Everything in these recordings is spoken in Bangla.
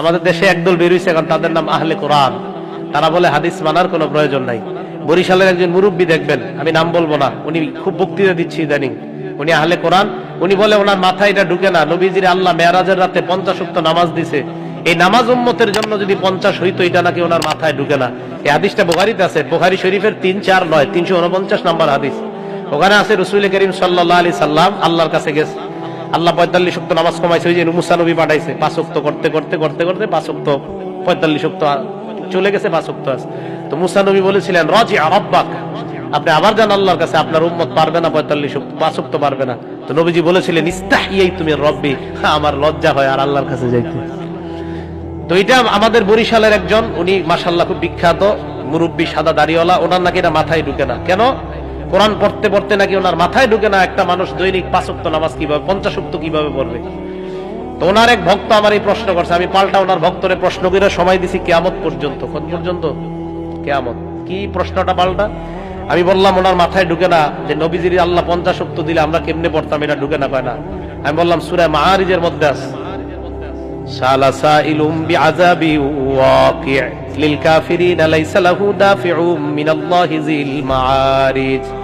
আমাদের দেশে একদল বেরিয়েছে এখন তাদের নাম আহলে কোরআন। তারা বলে, হাদিস মানার কোনো প্রয়োজন নাই। বরিশালের একজন মুরব্বী দেখবেন, আমি নাম বলব না, উনি খুব বক্তৃতা দিচ্ছি ইদানিং। উনি আহলে কোরআন, উনি বলে, ওনার মাথায় এটা ঢুকে না, নবীজির আল্লাহ মেয়ারাজের রাতে পঞ্চাশ উক্ত নামাজ দিছে। এই নামাজ উম্মতের জন্য যদি পঞ্চাশ হইতো, এটা নাকি ওনার মাথায় ঢুকে না। এই হাদিসটা বোখারিতে আছে, বোখারি শরীফের তিন চার নয়, তিনশো উনপঞ্চাশ নম্বর হাদিস। ওখানে আছে রসুল করিম সাল্লাহ আলি সাল্লাম, আল্লাহর কাছে গেছে। আল্লাহ পঁয়তাল্লিশ শক্ত নামাজ কমাইছে ওই যে মুসানবী পাঠাইছে পাঁচ শক্ত করতে করতে করতে করতে পাঁচ শক্ত পঁয়তাল্লিশ শক্ত চলে গেছে পাঁচ শক্ত আছে। তো মুসানবী বলেছিলেন রজি আব্বাক আপনি আবার যান আল্লাহর কাছে আপনার উম্মত পারবে না পঁয়তাল্লিশ শক্ত পাঁচ শক্ত পারবে না। তো নবীজি বলেছিলেন ইস্তাহিয়াই তুমি রব্বি। হ্যাঁ, আমার লজ্জা হয় আর আল্লাহর কাছে যাইতে। তো এটা আমাদের বরিশালের একজন উনি মাসাল্লাহ খুব বিখ্যাত মুরব্বী সাদা দাড়িওয়ালা ওনার নাকি এটা মাথায় ঢুকে না। কেন? কোরআন পড়তে পড়তে নাকি ওনার মাথায় ঢুকে না একটা মানুষ দৈনিক পাঁচক্ত নামাজ কীভাবে, পঞ্চাশক্ত কীভাবে পড়বে? তো ওনার এক ভক্ত আমার এই প্রশ্ন করছে, আমি পাল্টা ওনার ভক্তরে প্রশ্ন করে সময় দিছি কেয়ামত পর্যন্ত। কত পর্যন্ত? কেয়ামত। কি প্রশ্নটা পাল্টা? আমি বললাম, ওনার মাথায় ঢুকে না যে নবীজির আল্লাহ পঞ্চাশক্ত দিলে আমরা কেমনে পড়তাম, এটা ঢুকে না পায় না? আমি বললাম সুরায় মাহারিজের মধ্যে আছে। লিল কাফিরিনা লাইসা লাহু জিল মাআরিজ।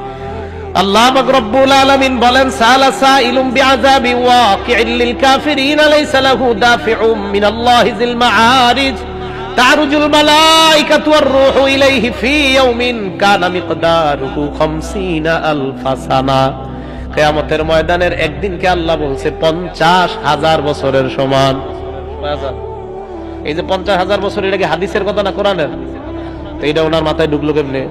আল্লাহ রব্বুল আলামিন বলেন সালা সাইলুম বিআযাবি ওয়াকি'in লিল কাফিরিন লাইসা লাহু মিনাল্লাহি যিল তারুজুল মালাইকাতু ওয়ার রূহু ইলাইহি ফি ইয়াউমিন কানা মিকদারুহু 50 আলফা সানা। কিয়ামতের ময়দানের একদিনকে আল্লাহ বলছে 50 হাজার বছরের সমান। এই যে 50 হাজার বছর, এটা কি হাদিসের কথা না কোরআনের? তো এটা ওনার মাথায় ঢুকলো কেমনে?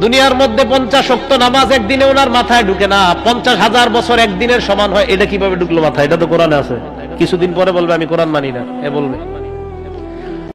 দুনিয়ার মধ্যে পঞ্চাশ শক্ত নামাজ একদিনে ওনার মাথায় ঢুকে না। পঞ্চাশ হাজার বছর একদিনের সমান হয়, এটা কীভাবে ঢুকলো মাথায়? এটা তো কোরআনে আছে। কিছুদিন পরে বলবে, আমি কোরআন মানি না। এ বলবে।